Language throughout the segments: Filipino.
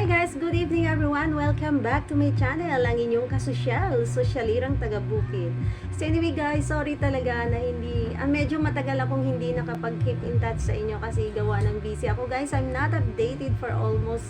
Hi guys! Good evening everyone! Welcome back to my channel, ang inyong kasosyal, sosyalirang taga-bukid. So anyway guys, sorry talaga na hindi, ah, medyo matagal akong hindi nakapag-keep in touch sa inyo kasi gawa ng busy ako. Guys, I'm not updated for almost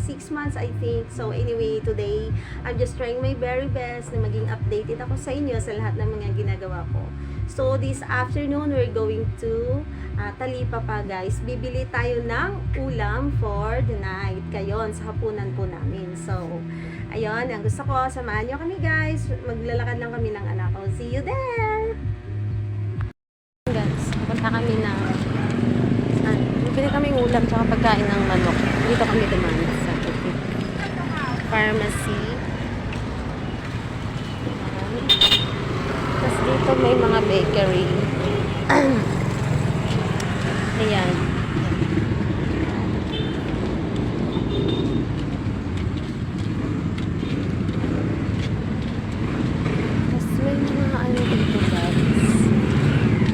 6 months I think. So anyway, today, I'm just trying my very best na maging updated ako sa inyo sa lahat ng mga ginagawa ko. So this afternoon, we're going to uh, Talipapa guys. Bibili tayo ng ulam for the night. Kayon, sa hapunan po namin. So, ayun, ang gusto ko, samahan nyo kami guys. Maglalakad lang kami ng anak ko. See you there! Guys, punta kami ng ah, bibili kaming ulam tsaka pagkain ng manok. Dito kami dumaan sa pharmacy. Ayan. Tapos dito may mga bakery. Ayan. Tapos may mga ano dito guys.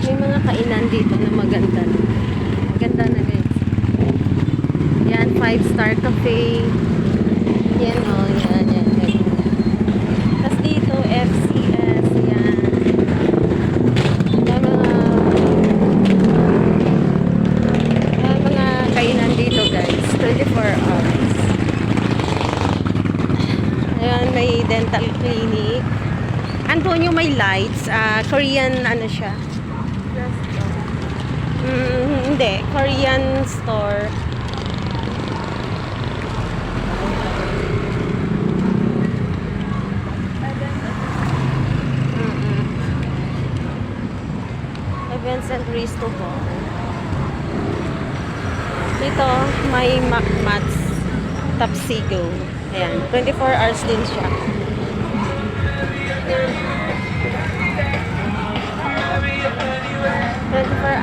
May mga kainan dito na maganda. Maganda na guys. Yan, 5 star cafe. Yan o, oh, yan, yan, yan. Tapos dito, FCS, yan. Yan mga yan mga kainan dito guys. 24 hours. Ayan, may dental clinic. Andun yung may lights. ah Korean, ano siya? Mm, hindi. Korean store. Mm-mm. Events and Risto po. Dito, may McMats Tapsigo. Ayan, 24 hours din siya.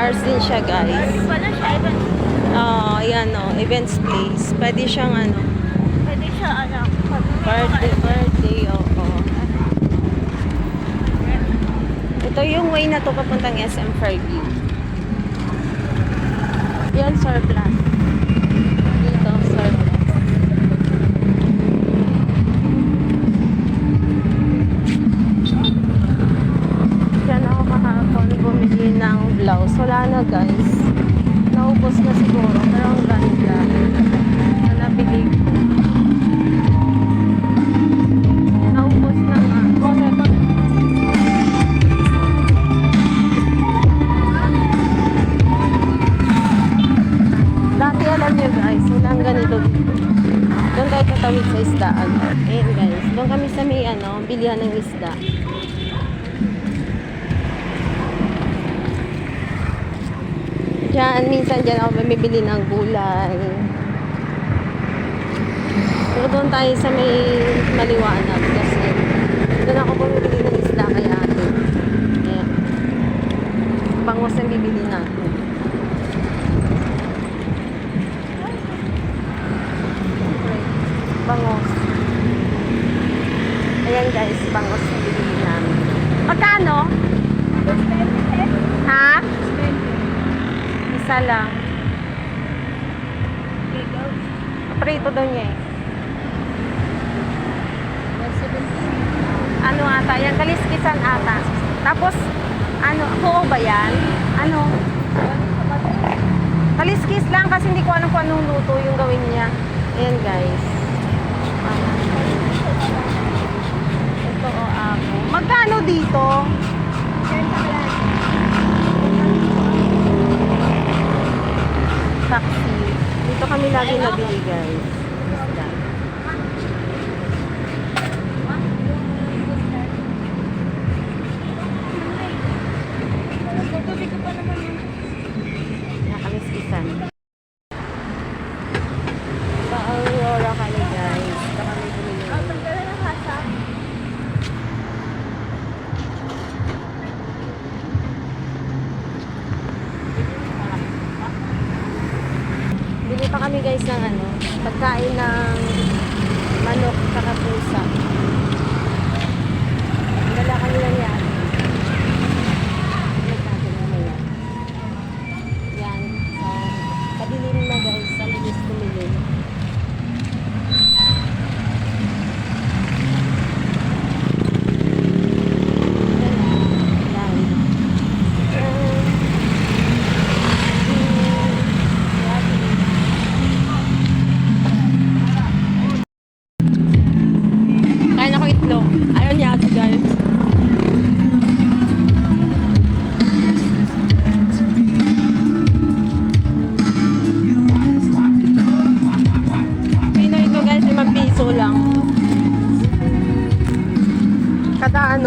Hours din siya, guys. Oo, ayan o, events place. Pwede siyang ano, pwede siya, ano, birthday, birthday, oo. Ito yung way na to papuntang SM Fairview. Yan, surplus. Dito, surplus. Diyan ako kahapon bumili ng blouse. Wala na guys. Naubos na siguro. Pero ang ganda. Na nabili ko. Naubos na nga. Dati alam nyo guys, walang ganito dito. Doon tayo tatawid sa isdaan. Ayan guys, doon kami sa may ano, bilihan ng isda. Diyan, minsan dyan ako mamibili ng gulay. Pero doon tayo sa may maliwanag kasi doon ako bumibili ng isda kay ate. Ayan. Bangos ang bibili natin. Bangos. Ayan guys, bangos ang bibili namin. Magkano? Ha? Isa lang. Prito daw niya eh. Ano ata? Yan, kaliskisan ata. Tapos, ano, buo ba yan? Ano? Kaliskis lang kasi hindi ko alam kung anong luto yung gawin niya. Ayan guys. Ito o ako. Magkano dito? Taxi. Dito kami lagi nabili guys. Isda. Tubig ko pa naman yun. Nakaliskisan. Sa Aurora kami guys. Dito kami bumili. Ang tagal na kasa. Bili pa kami guys ng ano, pagkain ng manok saka pusa.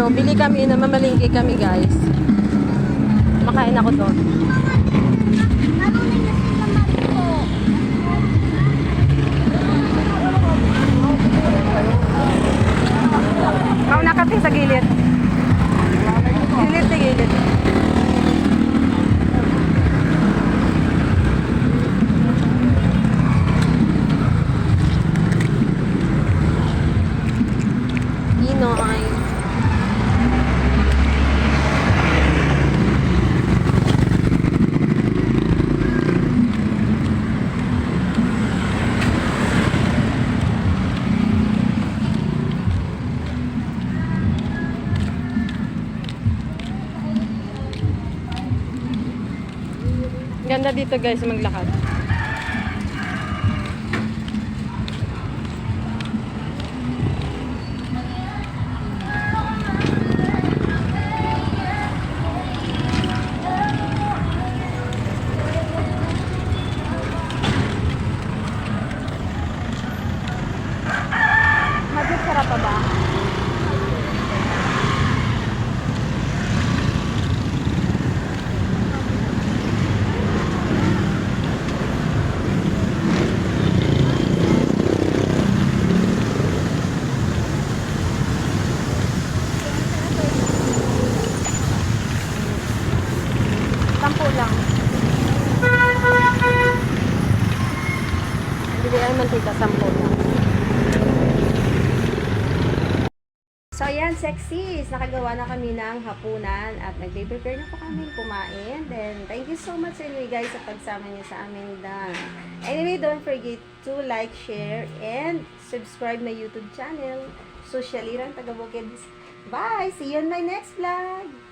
bili kami na mamalingki kami guys. Makain ako doon. Ganda dito guys maglakad. Mantika, sampu lang. So ayan, sexys. Nakagawa na kami ng hapunan at nagpe-prepare na po kami kumain. Then, thank you so much anyway guys sa pagsama niyo sa amin dan. Anyway, don't forget to like, share, and subscribe my YouTube channel. Socialirang Tagabukid. Bye! See you on my next vlog!